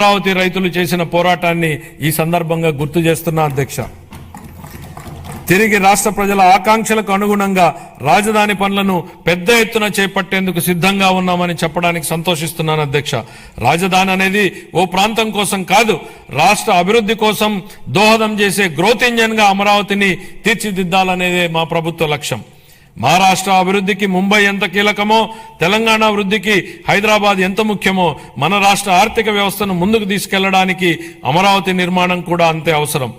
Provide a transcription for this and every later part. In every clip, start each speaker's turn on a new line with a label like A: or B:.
A: అమరావతి రైతులు చేసిన పోరాటాన్ని ఈ సందర్భంగా గుర్తు చేస్తున్నా అధ్యక్ష. తిరిగి రాష్ట్ర ప్రజల ఆకాంక్షలకు అనుగుణంగా రాజధాని పనులను పెద్ద ఎత్తున చేపట్టేందుకు సిద్ధంగా ఉన్నామని చెప్పడానికి సంతోషిస్తున్నాను అధ్యక్ష. రాజధాని అనేది ఓ ప్రాంతం కోసం కాదు రాష్ట్ర అభివృద్ధి కోసం దోహదం చేసే గ్రోత్ ఇంజన్గా అమరావతిని తీర్చిదిద్దాలనేదే మా ప్రభుత్వ లక్ష్యం. మహారాష్ట్ర అభివృద్ధికి ముంబై ఎంత కీలకమో తెలంగాణ వృద్ధికి హైదరాబాద్ ఎంత ముఖ్యమో మన రాష్ట్ర ఆర్థిక వ్యవస్థను ముందుకు తీసుకెళ్ళడానికి అమరావతి నిర్మాణం కూడా అంతే అవసరం.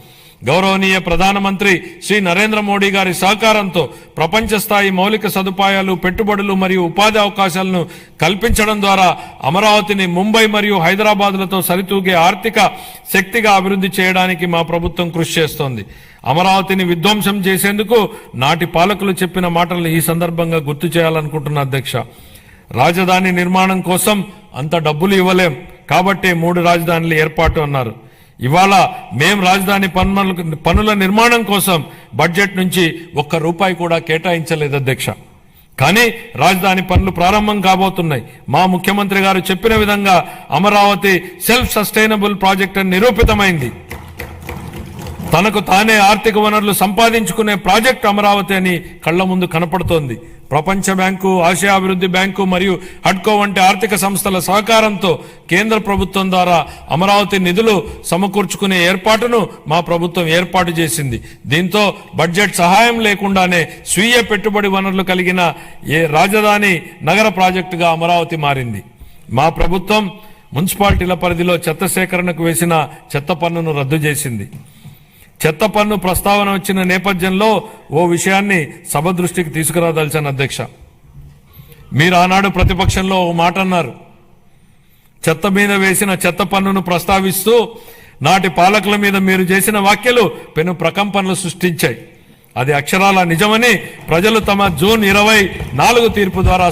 A: గౌరవనీయ ప్రధానమంత్రి శ్రీ నరేంద్ర మోడీ గారి సహకారంతో ప్రపంచ స్థాయి మౌలిక సదుపాయాలు పెట్టుబడులు మరియు ఉపాధి అవకాశాలను కల్పించడం ద్వారా అమరావతిని ముంబై మరియు హైదరాబాద్లతో సరితూగే ఆర్థిక శక్తిగా అభివృద్ధి చేయడానికి మా ప్రభుత్వం కృషి చేస్తోంది. అమరావతిని విధ్వంసం చేసేందుకు నాటి పాలకులు చెప్పిన మాటలను ఈ సందర్భంగా గుర్తు చేయాలనుకుంటున్న అధ్యక్ష. రాజధాని నిర్మాణం కోసం అంత డబ్బులు ఇవ్వలేం. కాబట్టే మూడు రాజధానులు ఏర్పాటు అన్నారు. ఇవాళ మేం రాజధాని పనుల పనుల నిర్మాణం కోసం బడ్జెట్ నుంచి ఒక్క రూపాయి కూడా కేటాయించలేదు అధ్యక్ష. కానీ రాజధాని పనులు ప్రారంభం కాబోతున్నాయి. మా ముఖ్యమంత్రి గారు చెప్పిన విధంగా అమరావతి సెల్ఫ్ సస్టైనబుల్ ప్రాజెక్ట్ అని నిరూపితమైంది. తనకు తానే ఆర్థిక వనరులు సంపాదించుకునే ప్రాజెక్ట్ అమరావతి అని కళ్ళ ముందు కనపడుతోంది. ప్రపంచ బ్యాంకు ఆసియా అభివృద్ధి బ్యాంకు మరియు హడ్కో వంటి ఆర్థిక సంస్థల సహకారంతో కేంద్ర ప్రభుత్వం ద్వారా అమరావతి నిధులు సమకూర్చుకునే ఏర్పాటును మా ప్రభుత్వం ఏర్పాటు చేసింది. దీంతో బడ్జెట్ సహాయం లేకుండానే స్వీయ పెట్టుబడి వనరులు కలిగిన ఏ రాజధాని నగర ప్రాజెక్టుగా అమరావతి మారింది. మా ప్రభుత్వం మున్సిపాలిటీల పరిధిలో చెత్త సేకరణకు వేసిన చెత్త పన్నును రద్దు చేసింది. చెత్త పన్ను ప్రస్తావన వచ్చిన నేపథ్యంలో ఓ విషయాన్ని సభ దృష్టికి తీసుకురాదలిచాను అధ్యక్ష. మీరు ఆనాడు ప్రతిపక్షంలో ఓ మాట అన్నారు. చెత్త మీద వేసిన చెత్త పన్నును ప్రస్తావిస్తూ నాటి పాలకుల మీద మీరు చేసిన వ్యాఖ్యలు పెను ప్రకంపనలు సృష్టించాయి. అది అక్షరాల నిజమని ప్రజలు తమ జూన్ ఇరవై నాలుగు తీర్పు ద్వారా